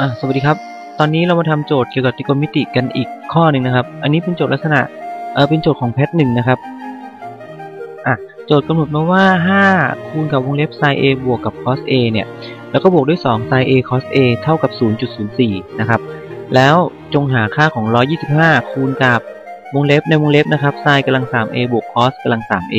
อะสวัสดีครับ ตอนนี้เรามาทำโจทย์เกี่ยวกับตริโกณมิติกันอีกข้อหนึ่งนะครับ อันนี้เป็นโจทย์ลักษณะเออเป็นโจทย์ของแพทหนึ่งนะครับอะโจทย์กำหนดมาว่า 5 คูณกับวงเล็บ sin a บวกกับ cos a เนี่ย แล้วก็บวกด้วย2 sin a cos a เท่ากับ 0.04 นะครับ แล้วจงหาค่าของ 125 คูณกับวงเล็บในวงเล็บนะครับ sin กำลัง 3a บวก cos กำลัง 3a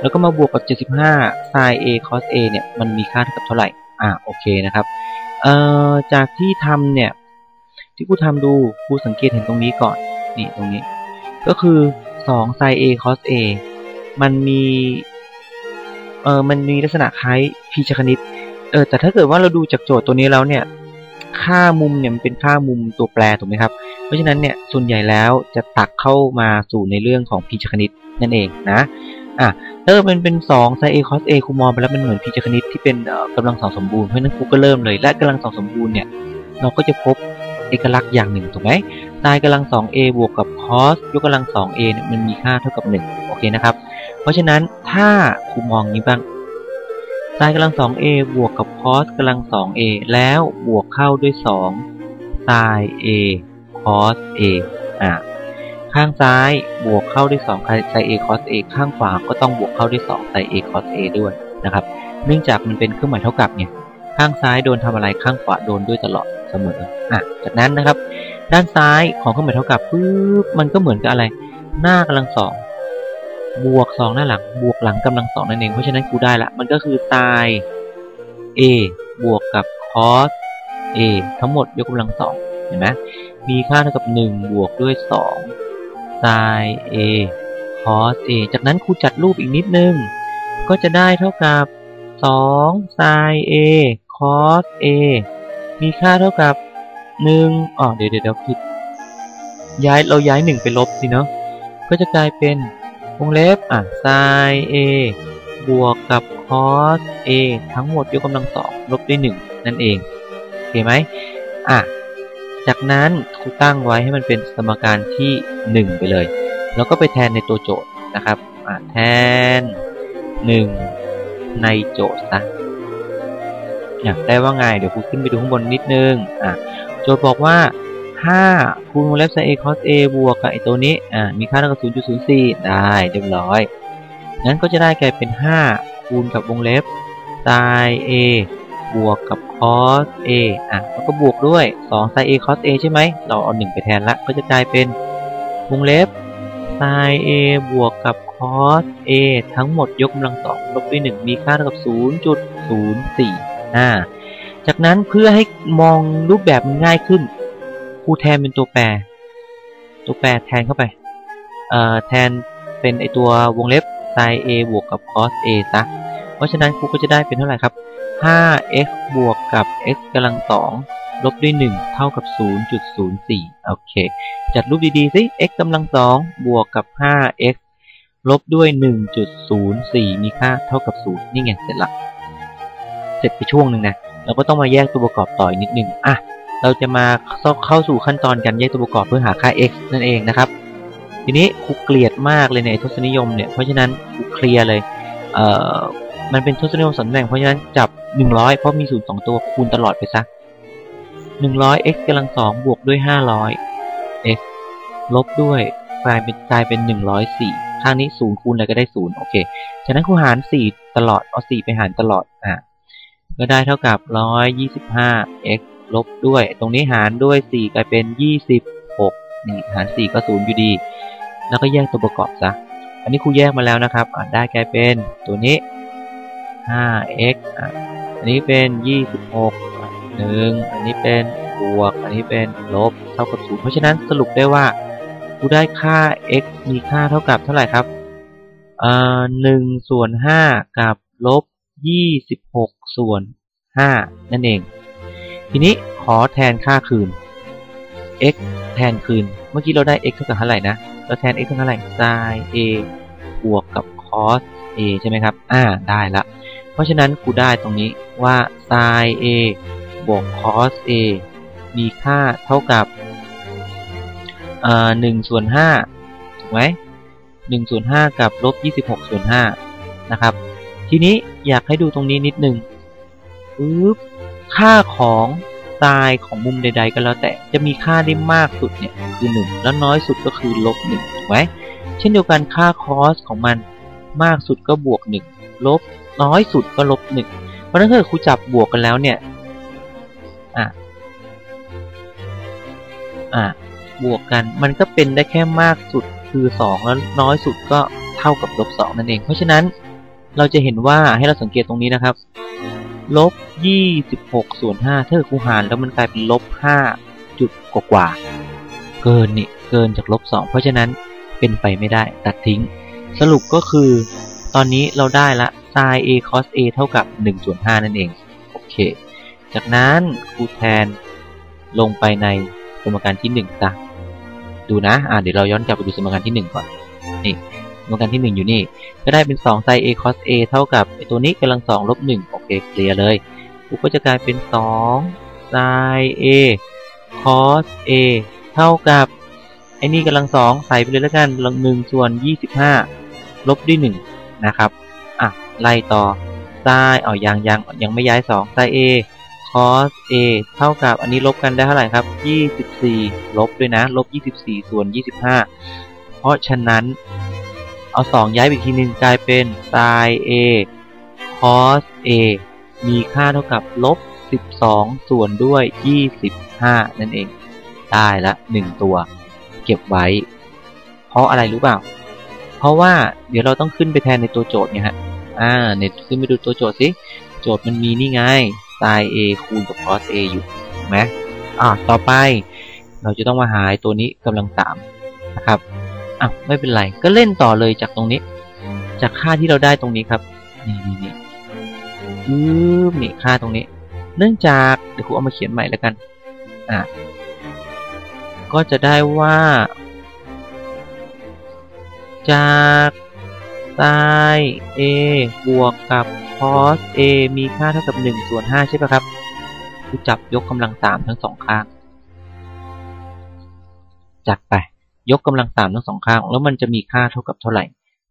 แล้วก็มาบวกกับ 75 sin a cos a เนี่ย มันมีค่าเท่ากับเท่าไหร่ อะโอเคนะครับ เอ่อจากที่ทำเนี่ย ที่กูทำดูกูสังเกตเห็นตรงนี้ก่อน นี่ตรงนี้ ก็คือ2 sin a cos a มันมีเออมันมีลักษณะคล้ายพีชคณิต เออแต่ถ้าเกิดว่าเราดูจากโจทย์ตัวนี้แล้วเนี่ย ค่ามุมเนี่ยมันเป็นค่ามุมตัวแปรถูกไหมครับ เพราะฉะนั้นเนี่ยส่วนใหญ่แล้วจะตักเข้ามาสู่ในเรื่องของพีชคณิตนั่นเองนะ อะถ้ามันเป็น2 sin a cos a ครูมองไปแล้วมันเหมือนพีชคณิตที่เป็นกำลังสองสมบูรณ์เพราะนั้นครูก็เริ่มเลย และกำลังสองสมบูรณ์เนี่ยเราก็จะพบเอกลักษณ์อย่างหนึ่งถูกไหม sin กำลัง 2a บวกกับ cos ยกกำลัง 2a เนี่ยมันมีค่าเท่ากับ 1 โอเคนะครับ เพราะฉะนั้นถ้าครูมองนี้บ้าง sin กำลัง 2a บวกกับ cos กำลัง 2a แล้วบวกเข้าด้วย2 sin a cos a อ่า ข้างซ้ายบวกเข้าด้วย2 sin a cos a ข้างขวาก็ต้องบวกเข้าด้วย2 sin a cos a ด้วยนะครับ เนื่องจากมันเป็นเครื่องหมายเท่ากับเนี่ยข้างซ้ายโดนทำอะไรข้างขวาโดนด้วยตลอดเสมออะจากนั้นนะครับ ด้านซ้ายของเครื่องหมายเท่ากับปุ๊บมันก็เหมือนกับอะไร หน้ากำลังสองบวกสองหน้าหลัง บวกหลังกำลังสองนั่นเองเพราะฉะนั้นกูได้ละมันก็คือ sin a บวกกับ cos a ทั้งหมดยกกำลังสองเห็นไหมมีค่าเท่ากับ 1 บวกด้วย 2 sin a cos a จากนั้นครูจัดรูปอีกนิดนึง ก็จะได้เท่ากับ2 sin a cos a มีค่าเท่ากับ1อ๋อเดี๋ยวเดี๋ยวผิดย้ายเราย้าย1ไปลบสิเนาะก็จะกลายเป็นวงเล็บอะ sin a บวกกับ cos a ทั้งหมดยกกำลังสองลบด้วย1นั่นเองโอเคไหมอะ จากนั้นครูตั้งไว้ให้มันเป็นสมการที่ 1 ไปเลย แล้วก็ไปแทนในตัวโจทย์นะครับแทน 1 ในโจทย์ซะอยากได้ว่าไง เดี๋ยวครูขึ้นไปดูข้างบนนิดนึงอะโจทย์บอกว่า 5 คูณวงเล็บ sin a cos a บวกกับไอตัวนี้อ่ามีค่าเท่ากับ0.04 ได้เรียบร้อยงั้นก็จะได้กลายเป็น 5 คูณกับวงเล็บ sin a บวกกับ cos a อะแล้วก็บวกด้วย2 sin a cos a ใช่ไหม เราเอา 1 ไปแทนละ ก็จะกลายเป็นวงเล็บ sin a บวกกับ cos a ทั้งหมดยกกำลังสองลบด้วย1มีค่าเท่ากับ 0.04อ่า จากนั้นเพื่อให้มองรูปแบบง่ายขึ้นครูแทนเป็นตัวแปร ตัวแปรแทนเข้าไป เอ่อ แทนเป็นไอตัววงเล็บ sin a บวกกับ cos a ซะ เพราะฉะนั้นครูก็จะได้เป็นเท่าไหร่ครับ 5x บวกกับ x กำลังสองลบด้วย 1 เท่ากับ 0.04 โอเค จัดรูปดีๆสิ x กำลังสองบวกกับ 5x ลบด้วย 1.04 มีค่าเท่ากับ 0 นี่ไงเสร็จละ เสร็จไปช่วงหนึ่งนะ เราก็ต้องมาแยกตัวประกอบต่ออีกนิดนึงอะ เราจะมาเข้าสู่ขั้นตอนการแยกตัวประกอบเพื่อหาค่า x นั่นเองนะครับ ทีนี้ครูเกลียดมากเลยในทศนิยมเนี่ย เพราะฉะนั้นครูเคลียร์เลย เอ่อ มันเป็นทศนิยมสำแดงเพราะฉะนั้นจับ 100 เพราะมีศูนย์สองตัวคูณตลอดไปซะ 100 x กำลังสองบวกด้วย 500 x ลบด้วยกลายเป็นกลายเป็น 104ข้างนี้0คูณอะไรก็ได้0โอเค ฉะนั้นคูหาร 4 ตลอดเอา4ไปหารตลอดอะก็ได้เท่ากับ 125 x ลบด้วย ตรงนี้หารด้วย 4 กลายเป็น 26 นี่หาร 4 ก็0อยู่ดี แล้วก็แยกตัวประกอบซะ อันนี้ครูแยกมาแล้วนะครับอะได้กลายเป็นตัวนี้ 5x อะอันนี้เป็น 26หนึ่งอันนี้เป็นบวก อันนี้เป็นลบเท่ากับ0เพราะฉะนั้นสรุปได้ว่ากูได้ค่า x มีค่าเท่ากับเท่าไหร่ครับอ่า1ส่วน 5 กับลบ 26 ส่วน 5 นั่นเอง ทีนี้ขอแทนค่าคืน x แทนคืน เมื่อกี้เราได้ x เท่ากับเท่าไหร่นะ เราแทน x เท่าไหร่ sin a บวกกับ cos a ใช่ไหมครับ อ่า ได้ละ ราะฉะนั้นกูได้ตรงนี้ว่า sin a บวก cos a มีค่าเท่ากับอ่าหนึ่งส่วนห้าถูกไหมหนึ่งส่วนห้ากับลบยี่สิบหกส่วนห้านะครับ ทีนี้อยากให้ดูตรงนี้นิดนึงปึ๊บค่าของไซน์ของมุมใด ๆ ก็แล้วแต่จะมีค่าได้มากสุดเนี่ยคือ1แล้วน้อยสุดก็คือลบ1ถูกไหมเช่นเดียวกันค่าคอสของมัน มากสุดก็บวก1ลบน้อยสุดก็ลบ1เพราะนั้นถ้าครูจับบวกกันแล้วเนี่ยอะอะบวกกันมันก็เป็นได้แค่มากสุดคือ 2 แล้วน้อยสุดก็เท่ากับลบ2นั่นเอง เพราะฉะนั้นเราจะเห็นว่าให้เราสังเกตตรงนี้นะครับลบ26ส่วน5ถ้าครูหารแล้วมันกลายเป็นลบ5จุดกว่า เกินนี่เกินจากลบ2เพราะฉะนั้นเป็นไปไม่ได้ตัดทิ้ง สรุปก็คือ ตอนนี้เราได้ละ sin a cos a เท่ากับ1ส่วน5นั่นเอง โอเค จากนั้นครูแทนลงไปในสมการที่1จ้ะดูนะ อ่าเดี๋ยวเราย้อนกลับไปดูสมการที่ 1 ก่อน นี่ สมการที่ 1 อยู่นี่ ก็ได้เป็น2 sin a cos a เท่ากับไอตัวนี้กำลัง2ลบ1โอเค เคลียร์เลยกูก็จะกลายเป็น2 sin a cos a เท่ากับไอ้นี่กำลัง2ใส่ไปเลยแล้วกันกำลัง1ส่วน25 ลบด้วย1นะครับอะไล่ต่อ sin อ๋อยังยังยังไม่ย้าย2 sin a cos a เท่ากับอันนี้ลบกันได้เท่าไหร่ครับ 24 ลบด้วยนะ ลบ 24 ส่วน 25 เพราะฉะนั้นเอา 2 ย้ายไปทีหนึ่งกลายเป็น sin a cos a มีค่าเท่ากับลบ 12 ส่วนด้วย 25 นั่นเอง ได้ละ 1 ตัว เก็บไว้ เพราะอะไรรู้เปล่า เพราะว่าเดี๋ยวเราต้องขึ้นไปแทนในตัวโจทย์เนี่ยฮะ อ่าเน็ตขึ้นไปดูตัวโจทย์สิ โจทย์มันมีนี่ไง sin a คูณกับ cos a อยู่ถูกไหมอ่าต่อไป เราจะต้องมาหาตัวนี้กำลังสามนะครับอะไม่เป็นไร ก็เล่นต่อเลยจากตรงนี้ จากค่าที่เราได้ตรงนี้ครับ นี่นี่นี่อืมนี่ค่าตรงนี้ เนื่องจากเดี๋ยวครูเอามาเขียนใหม่แล้วกัน อะก็จะได้ว่า จาก sin a บวกกับ cos a มีค่าเท่ากับ1ส่วน5ใช่ไหมครับคูจับยกกำลังสามทั้งสองข้าง จัดไป ยกกำลังสามทั้งสองข้าง แล้วมันจะมีค่าเท่ากับเท่าไหร่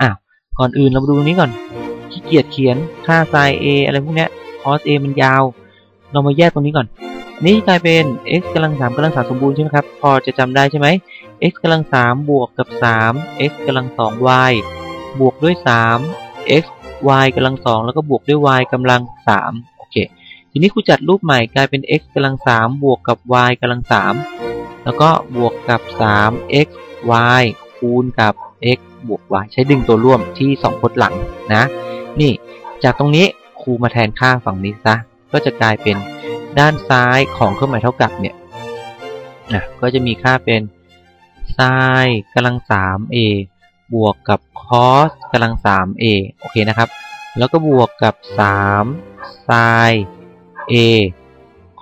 อะก่อนอื่นเรามาดูตรงนี้ก่อนขี้เกียจเขียนค่า sin a อะไรพวกนี้ย cos a มันยาว เรามาแยกตรงนี้ก่อน นี่กลายเป็น x กำลังสามกำลังสามสมบูรณ์ใช่ไหมครับ พอจะจำได้ใช่ไหม x กำลังสามบวกกับสาม x กำลังสอง y บวกด้วยสาม x y กำลังสองแล้วก็บวกด้วย y กำลังสามโอเค ทีนี้ครูจัดรูปใหม่กลายเป็น x กำลังสามบวกกับ y กำลังสามแล้วก็บวกกับ 3 x y คูณกับ x บวก y ใช้ดึงตัวร่วมที่ 2 พจน์หลังนะ นี่จากตรงนี้ครูมาแทนค่าฝั่งนี้ซะ ก็จะกลายเป็นด้านซ้ายของเครื่องหมายเท่ากับเนี่ยนะก็จะมีค่าเป็น sin กำลัง 3a บวกกับ cos กำลัง 3a โอเคนะครับ แล้วก็บวกกับ 3 sin a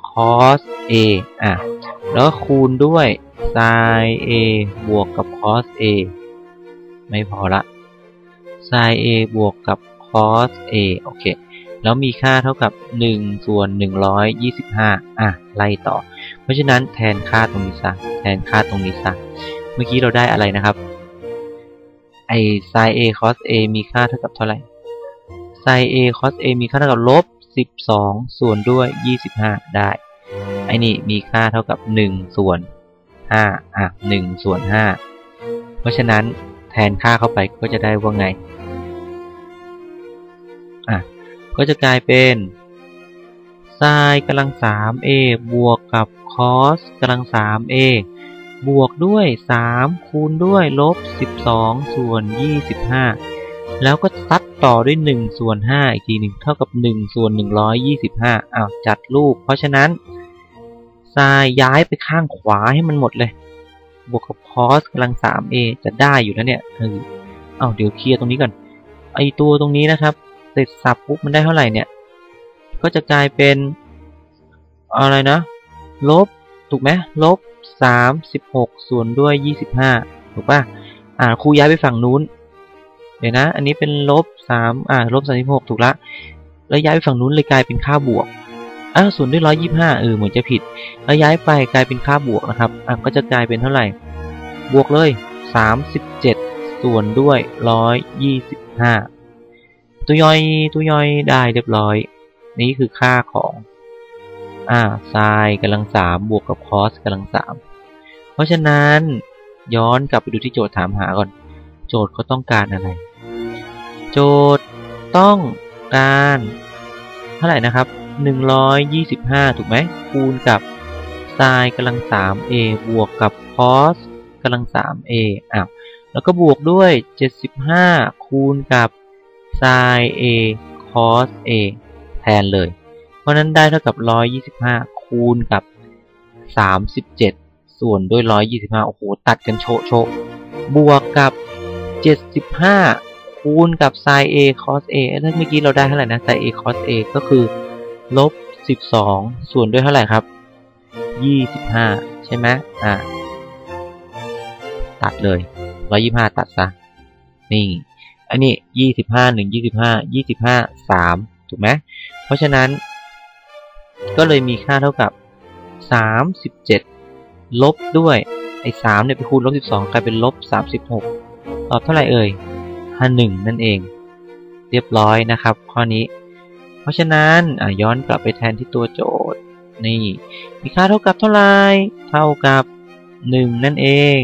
cos a อะ แล้วก็คูณด้วย sin a บวกกับ cos a ไม่พอละ sin a บวกกับ cos a โอเค แล้วมีค่าเท่ากับ 1 ส่วน 125 อะ ไล่ต่อ เพราะฉะนั้นแทนค่าตรงนี้ซะ แทนค่าตรงนี้ซะ มื่อกี้เราได้อะไรนะครับ ไอ sin a cos a มีค่าเท่ากับเท่าไหร่ sin a cos a มีค่าเท่ากับลบ 12 ส่วนด้วย 25 ได้ ไอนี่มีค่าเท่ากับ 1 ส่วน 5 อะ 1 ส่วน 5 เพราะฉะนั้นแทนค่าเข้าไปก็จะได้ว่าไง อะ ก็จะกลายเป็น sin กำลัง 3a บวกกับ cos กำลัง 3a บวกด้วย 3 คูณด้วยลบ 12 ส่วน 25 แล้วก็ซัดต่อด้วย 1 ส่วน 5 อีกทีหนึ่งเท่ากับ 1 ส่วน 125อ้าวจัดรูป เพราะฉะนั้นทรายย้ายไปข้างขวาให้มันหมดเลย บวกกับ cos กำลัง 3a จะได้อยู่แล้วเนี่ยเออเอาเดี๋ยวเคลียร์ตรงนี้ก่อน ไอตัวตรงนี้นะครับ เสร็จสับปุ๊บมันได้เท่าไหร่เนี่ย ก็จะกลายเป็นอะไรนะ ลบ ถูกไหมลบ สามสิบหกส่วนด้วยยี่สิบห้าถูกป่ะอ่าครูย้ายไปฝั่งนู้น เดี๋ยวนะ อันนี้เป็นลบสามอ่าลบสามสิบหกถูกละ แล้วย้ายไปฝั่งนู้นเลยกลายเป็นค่าบวกอ่าส่วนด้วยร้อยยี่ห้าเออเหมือนจะผิด แล้วย้ายไปกลายเป็นค่าบวกนะครับอะก็จะกลายเป็นเท่าไหร่ บวกเลยสามสิบเจ็ดส่วนด้วยร้อยยี่สิบห้าตัวย่อยตัวย่อยได้เรียบร้อย นี่คือค่าของ อ่าไซน์กำลังสามบวกกับคอสกำลังสามเพราะฉะนั้นย้อนกลับไปดูที่โจทย์ถามหาก่อน โจทย์เขาต้องการอะไร โจทย์ต้องการเท่าไหร่นะครับ 125 ถูกไหมคูณกับไซน์กำลัง 3a บวกกับ cos กำลัง 3a อ้าวแล้วก็บวกด้วย 75 คูณกับ sin a cos a แทนเลย ราะนั้นได้เท่ากับ 125 คูณกับ 37 ส่วนด้วย 125 โอ้โห ตัดกันโชโชบวกกับ 75 คูณกับ sin a cos a ถ้าเมื่อกี้เราได้เท่าไหร่นะ sin a cos a ก็คือ ลบ 12 ส่วนด้วยเท่าไหร่ครับ 25 ใช่ไหมอ่า ตัดเลย 125 ตัดซะ นี่ อันนี้ 25 1 25 25 3 ถูกไหมเพราะฉะนั้น ก็เลยมีค่าเท่ากับ 37 ลบด้วยไอ้3เนี่ยไปคูณลบ 12 กลายเป็นลบ 36 ตอบเท่าไหร่เอ่ย51นั่นเอง เรียบร้อยนะครับ ข้อนี้ เพราะฉะนั้นย้อนกลับไปแทนที่ตัวโจทย์ นี่ มีค่าเท่ากับเท่าไหร่ เท่ากับ 1 นั่นเอง